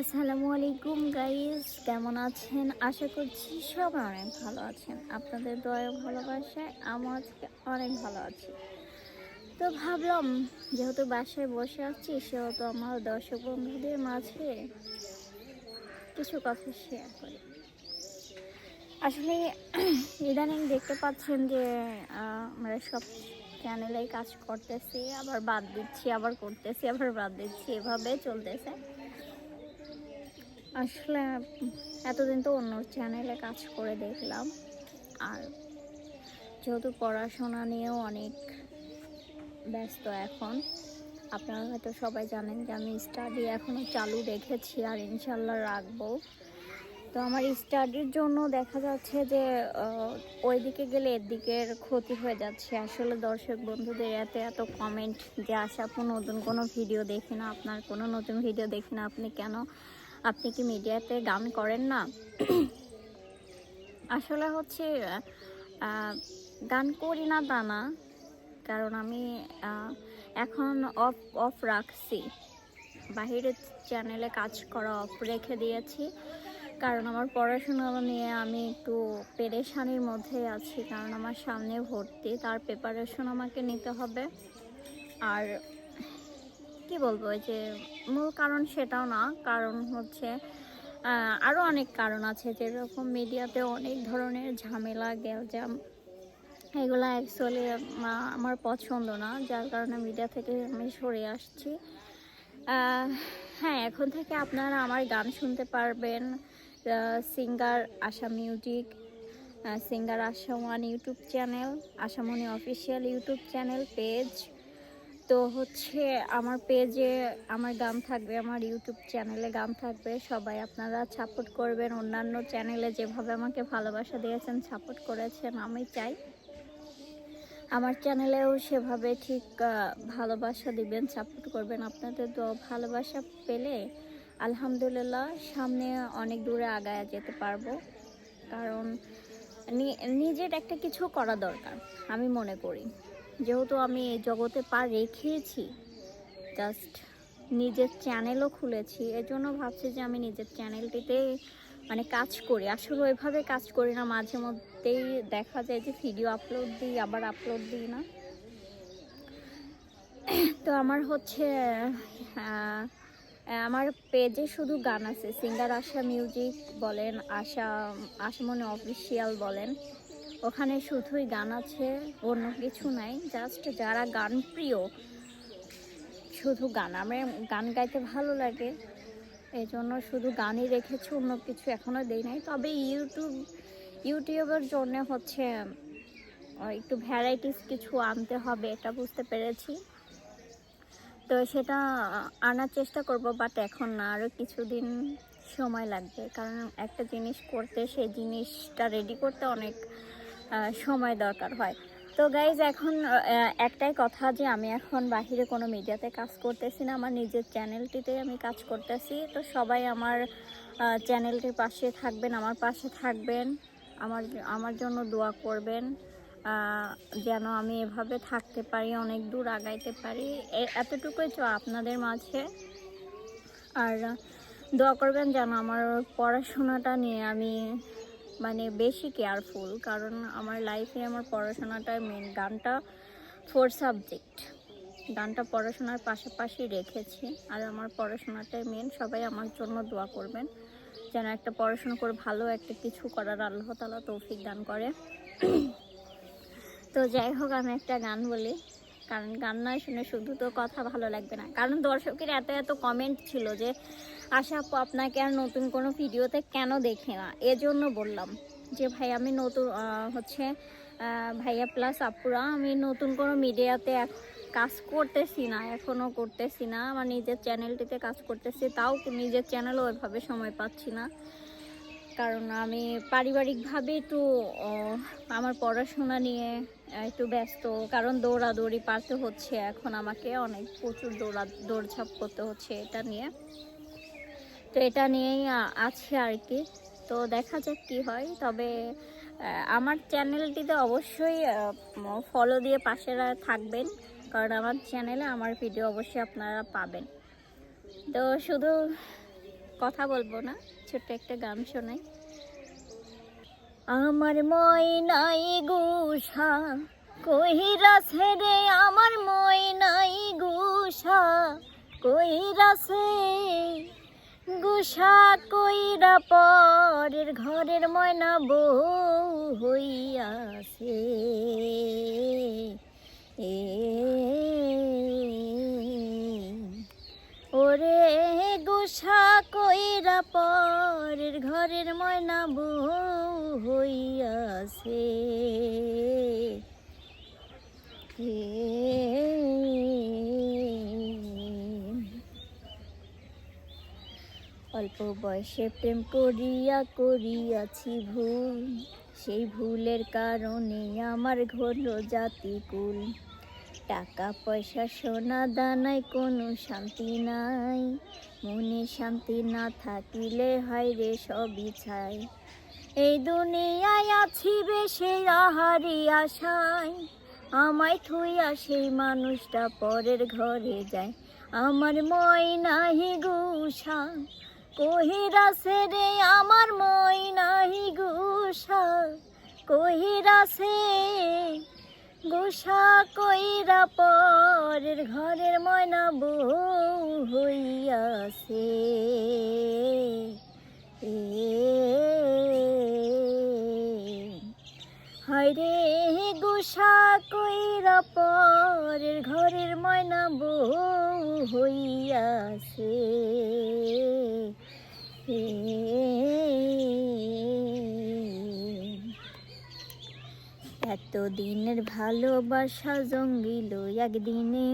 আসসালামু আলাইকুম গাইস কেমন আছেন? আশা করছি সবাই অনেক ভালো আছেন। আপনাদের দয়া ভালোবাসায় আমার আজকে অনেক ভালো আছি। তো ভাবলাম, যেহেতু বাসায় বসে আছি, সেহেতু আমার দর্শক বন্ধুদের মাঝে কিছু কথা শেয়ার করি। আসলে ইদানিং দেখতে পাচ্ছেন যে আমরা সব চ্যানেলেই কাজ করতেছি, আবার বাদ দিচ্ছি, আবার করতেছি, আবার বাদ দিচ্ছি, এভাবে চলতেছে। আসলে এতদিন তো অন্য চ্যানেলে কাজ করে দেখলাম। আর যেহেতু পড়াশোনা নিয়েও অনেক ব্যস্ত এখন আপনারা হয়তো সবাই জানেন যে আমি স্টাডি এখনও চালু রেখেছি আর ইনশাল্লাহ রাখব। তো আমার স্টাডির জন্য দেখা যাচ্ছে যে আহ, ওইদিকে গেলে এদিকের ক্ষতি হয়ে যাচ্ছে। আসলে দর্শক বন্ধুদের এত এত কমেন্ট যে আশা আপু নতুন কোনো ভিডিও দেখি না আপনার কোনো নতুন ভিডিও দেখি না আপনি কেন আপনি কি মিডিয়াতে গান করেন না? আসলে হচ্ছে গান করি না তা না। কারণ আমি এখন অফ অফ রাখছি। বাহিরের চ্যানেলে কাজ করা অফ রেখে দিয়েছি। কারণ আমার পড়াশোনা নিয়ে আমি একটু পেরেশানির মধ্যে আছি। কারণ আমার সামনে ভর্তি, তার প্রিপারেশন আমাকে নিতে হবে। আর কি বলব, যে মূল কারণ সেটাও না, কারণ হচ্ছে আরও অনেক কারণ আছে। যেরকম মিডিয়াতে অনেক ধরনের ঝামেলা গ্যালজাম এগুলো অ্যাকচুয়ালি আমার পছন্দ না। যার কারণে মিডিয়া থেকে আমি সরে আসছি। হ্যাঁ এখন থেকে আপনারা আমার গান শুনতে পারবেন। Singer Asha music singer Asha one YouTube channel Ashamoni official YouTube channel page তো হচ্ছে আমার পেজে আমার গান থাকবে, আমার ইউটিউব চ্যানেলে গান থাকবে, সবাই আপনারা সাপোর্ট করবেন। অন্যান্য চ্যানেলে যেভাবে আমাকে ভালোবাসা দিয়েছেন সাপোর্ট করেছেন, আমি চাই। আমার চ্যানেলেও সেভাবে ঠিক ভালোবাসা দিবেন সাপোর্ট করবেন। আপনাদের তো ভালোবাসা পেলে আলহামদুলিল্লাহ সামনে অনেক দূরে আগায় যেতে পারব। কারণ নিজের একটা কিছু করা দরকার, আমি মনে করি। যেহেতু আমি এই জগতে পা রেখেছি জাস্ট নিজের চ্যানেলও খুলেছি, এজন্য ভাবছি যে আমি নিজের চ্যানেলটিতে মানে কাজ করি। আসলে ওইভাবে কাজ করি না, মাঝে মধ্যেই দেখা যায় যে ভিডিও আপলোড দিই, আবার আপলোড দিই না। তো আমার হচ্ছে আমার পেজে শুধু গান আছে। সিঙ্গার আশা মিউজিক বলেন আশা আশামনে অফিসিয়াল বলেন। ওখানে শুধুই গান আছে, অন্য কিছু নাই জাস্ট যারা গান প্রিয়, শুধু গান আমার গান গাইতে ভালো লাগে। এই জন্য শুধু গানই রেখেছি, অন্য কিছু এখনও দেই নাই। তবে ইউটিউব ইউটিউবের জন্য হচ্ছে একটু ভ্যারাইটিস কিছু আনতে হবে, এটা বুঝতে পেরেছি। তো সেটা আনার চেষ্টা করব বাট এখন না আরও কিছুদিন সময় লাগবে। কারণ একটা জিনিস করতে, সেই জিনিসটা রেডি করতে অনেক সময় দরকার হয়। তো গাইজ এখন একটাই কথা যে আমি এখন বাহিরে কোনো মিডিয়াতে কাজ করতেছি না, আমার নিজের চ্যানেলটিতে আমি কাজ করতেছি। তো সবাই আমার চ্যানেলটির পাশে থাকবেন, আমার পাশে থাকবেন, আমার আমার জন্য দোয়া করবেন যেন আমি এভাবে থাকতে পারি, অনেক দূর আগাইতে পারি। এতটুকুই চ আপনাদের মাঝে। আর দোয়া করবেন যেন আমার পড়াশোনাটা নিয়ে আমি মানে বেশি কেয়ারফুল কারণ আমার লাইফে আমার পড়াশোনাটাই মেন গানটা ফোর সাবজেক্ট গানটা পড়াশোনার পাশাপাশি রেখেছি, আর আমার পড়াশোনাটাই মেন সবাই আমার জন্য দোয়া করবেন। যেন একটা পড়াশোনা করে ভালো একটা কিছু করার আল্লাহ তালা তৌফিক দান করে। তো যাই হোক, আমি একটা গান বলি। কারণ গান নয় শুনে শুধু তো কথা ভালো লাগবে না। কারণ দর্শকের এত এত কমেন্ট ছিল যে, আশা আপু আপনাকে আর নতুন কোনো ভিডিওতে কেন দেখে না? এজন্য বললাম যে, ভাই আমি নতুন হচ্ছে ভাইয়া প্লাস আপুরা, আমি নতুন কোনো মিডিয়াতে কাজ করতেছি না এখনও করতেছি না, আমার নিজের চ্যানেলটিতে কাজ করতেছি, তাও নিজের চ্যানেলও ওইভাবে সময় পাচ্ছি না। কারণ আমি পারিবারিকভাবে একটু আমার পড়াশোনা নিয়ে একটু ব্যস্ত। কারণ দৌড়াদৌড়ি পারতে হচ্ছে, এখন আমাকে অনেক প্রচুর দৌড়া, দৌড়ঝাঁপ করতে হচ্ছে এটা নিয়ে। তো এটা নিয়েই আছে আর কি। তো দেখা যাক কি হয়। তবে আমার চ্যানেলটিতে অবশ্যই ফলো দিয়ে পাশে থাকবেন। কারণ আমার চ্যানেলে আমার ভিডিও অবশ্যই আপনারা পাবেন। তো শুধু কথা বলব না, ছোট্ট একটা গান শোনাই। আমার ময়নাই গুষা কহিরা ছেড়ে আমার ময়নাই গুষা কইরা সে গুষা কইরা পরের ঘরের ময়না বউ হইয়াছে। এ ওরে গুষা কইরা পরের ঘরের ময়না বউ হইয়াছে। অল্প বয়সে প্রেম করিয়া করিয়াছি ভুল, সেই ভুলের কারণে আমার ঘোর জাতি কুল টাকা পয়সা সোনা দানায় কোনো শান্তি নাই। মনে শান্তি না থাকিলে হয় রে সবই ছাই। এই দুনিয়ায় আছি বেশে আহারি আশায়। আমায় থুইয়া সেই মানুষটা পরের ঘরে যায়। আমার ময়নাহি গুষা কহিরা সে রে আমার ময়নাহি গুষা কহিরা সে গোসা কইরা পরের ঘরের ময়না বউ হইয়াছে। এ হায়রে গোসা কইরা পরের ঘরের ময়না বউ হইয়াছে। এ এত দিনের ভালোবাসা জঙ্গিল একদিনে।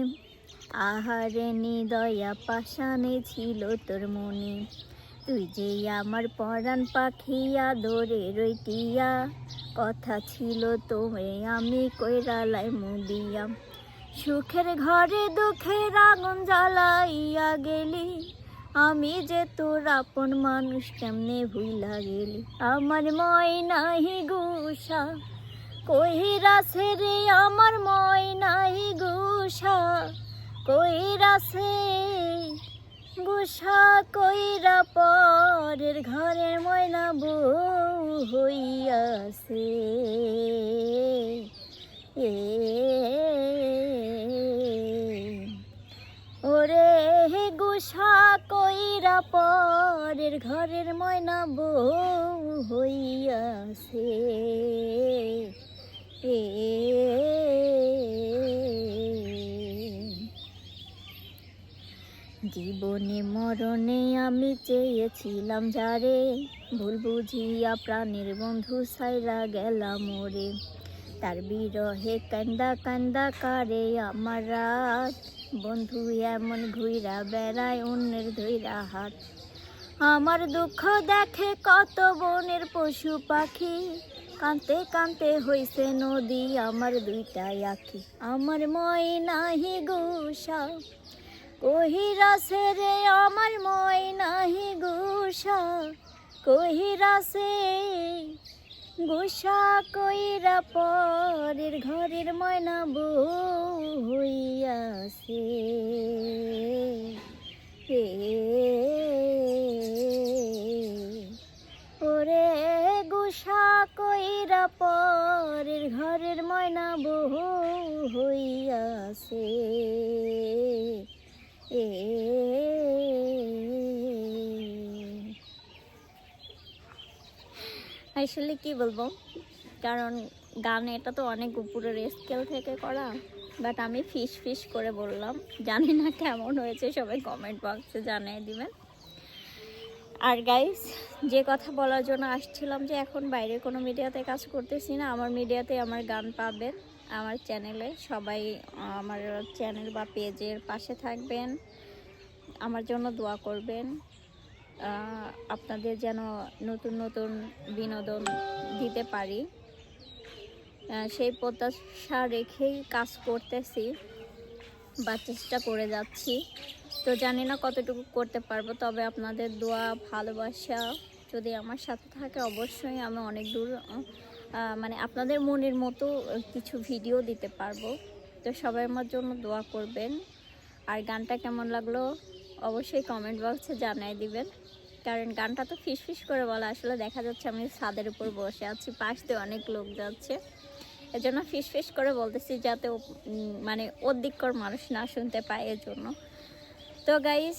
আহারে নিদয়া পাশানে ছিল তোর মনে। তুই যে আমার পরাণ পাখি, আদরে রইটিয়া কথা ছিল তোমে আমি কইরালাই মুদিয়া। সুখের ঘরে দুঃখের আগুন জ্বালাইয়া গেলি। আমি যে তোর আপন মানুষ কেমনে ভুইলা গেলি। আমার ময়নাহি গুষা কহিরা রে আমার ময়নাহি গুষা কইরা সে গুষা কইরা পরের ঘরের ময়না বউ হইয়াছে। এ ওরে গুষা কইরা পরের ঘরের ময়না বউ হইয়াছে। জীবনে মরণে আমি চেয়েছিলাম যারে। ভুল বুঝিয়া প্রাণের বন্ধু সাইরা গেলাম মোরে তার বিরহে কান্দা কান্দা কারে আমার রাত। বন্ধু এমন ঘুইরা বেড়ায় অন্যের ধৈরা হাত। আমার দুঃখ দেখে কত বনের পশু পাখি। কাঁদতে কাঁদতে হইছে নদী আমার দুইটা আখি। আমার ময়নাহি গুষা কহিরা রে আমার ময়নাহি গুষা কহিরা সে গুষা কইরা পরের ঘরের ময়না বউ হইয়াছে। এ আসলে কি বলব? কারণ গান এটা তো অনেক উপরের স্কেল থেকে করা বাট আমি ফিস ফিস করে বললাম। জানি না কেমন হয়েছে, সবাই কমেন্ট বক্সে জানিয়ে দিবেন। আর গাইস যে কথা বলার জন্য আসছিলাম যে এখন বাইরে কোনো মিডিয়াতে কাজ করতেছি না, আমার মিডিয়াতে আমার গান পাবেন, আমার চ্যানেলে সবাই, আমার চ্যানেল বা পেজের পাশে থাকবেন, আমার জন্য দোয়া করবেন। আপনাদের যেন নতুন নতুন বিনোদন দিতে পারি। সেই প্রত্যাশা রেখেই কাজ করতেছি বা চেষ্টা করে যাচ্ছি। তো জানি না কতটুকু করতে পারব, তবে আপনাদের দোয়া, ভালোবাসা যদি আমার সাথে থাকে অবশ্যই আমি অনেক দূর মানে আপনাদের মনের মতো কিছু ভিডিও দিতে পারব। তো সবাই আমার জন্য দোয়া করবেন। আর গানটা কেমন লাগল? অবশ্যই কমেন্ট বক্সে জানিয়ে দিবেন। কারণ গানটা তো ফিস ফিস করে বলা, আসলে দেখা যাচ্ছে আমি ছাদের উপর বসে আছি, পাশ দিয়ে অনেক লোক যাচ্ছে। এজন্য ফিস ফিস করে বলতেছি যাতে মানে অধিকর মানুষ না শুনতে পায় এজন্য। তো গাইজ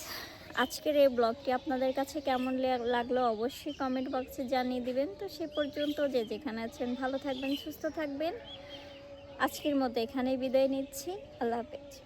আজকের এই ব্লগটি আপনাদের কাছে কেমন লাগল অবশ্যই কমেন্ট বক্সে জানিয়ে দিবেন। তো সে পর্যন্ত যে যেখানে আছেন, ভালো থাকবেন, সুস্থ থাকবেন। আজকের মতো এখানেই বিদায় নিচ্ছি। আল্লাহ হাফেজ।